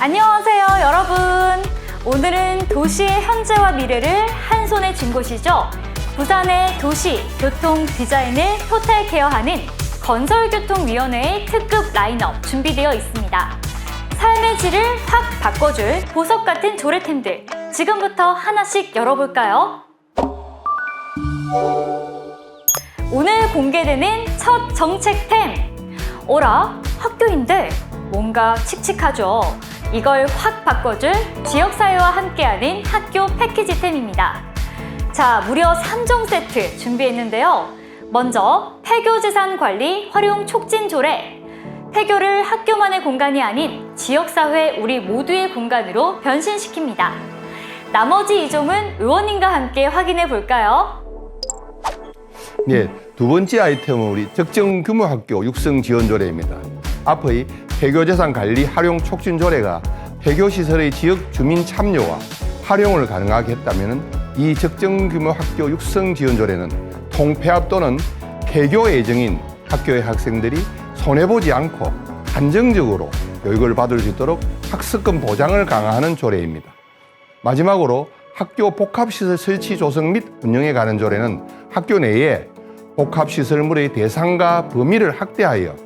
안녕하세요, 여러분. 오늘은 도시의 현재와 미래를 한 손에 쥔 곳이죠. 부산의 도시 교통 디자인을 토탈 케어하는 건설교통위원회의 특급 라인업 준비되어 있습니다. 삶의 질을 확 바꿔줄 보석 같은 조례템들 지금부터 하나씩 열어볼까요? 오늘 공개되는 첫 정책템. 어라, 학교인데 뭔가 칙칙하죠. 이걸 확 바꿔줄 지역사회와 함께하는 학교 패키지템입니다. 자, 무려 3종 세트 준비했는데요. 먼저 폐교재산 관리 활용 촉진 조례. 폐교를 학교만의 공간이 아닌 지역사회 우리 모두의 공간으로 변신시킵니다. 나머지 2종은 의원님과 함께 확인해 볼까요? 네, 두 번째 아이템은 우리 적정 규모 학교 육성 지원 조례입니다. 앞의 폐교재산 관리 활용 촉진 조례가 폐교 시설의 지역 주민 참여와 활용을 가능하게 했다면 이 적정 규모 학교 육성 지원 조례는 통폐합 또는 폐교 예정인 학교의 학생들이 손해 보지 않고 안정적으로 교육을 받을 수 있도록 학습권 보장을 강화하는 조례입니다. 마지막으로 학교 복합시설 설치 조성 및 운영에 관한 조례는 학교 내에 복합시설물의 대상과 범위를 확대하여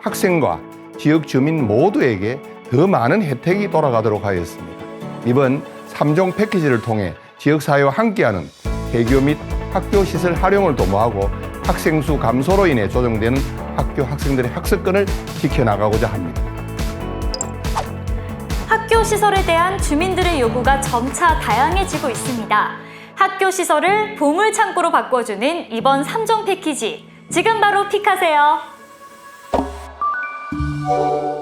학생과 지역 주민 모두에게 더 많은 혜택이 돌아가도록 하였습니다. 이번 삼종 패키지를 통해 지역사회와 함께하는 개교 및 학교 시설 활용을 도모하고 학생 수 감소로 인해 조정되는 학교 학생들의 학습권을 지켜나가고자 합니다. 학교 시설에 대한 주민들의 요구가 점차 다양해지고 있습니다. 학교 시설을 보물 창고로 바꿔주는 이번 3종 패키지. 지금 바로 픽하세요. Música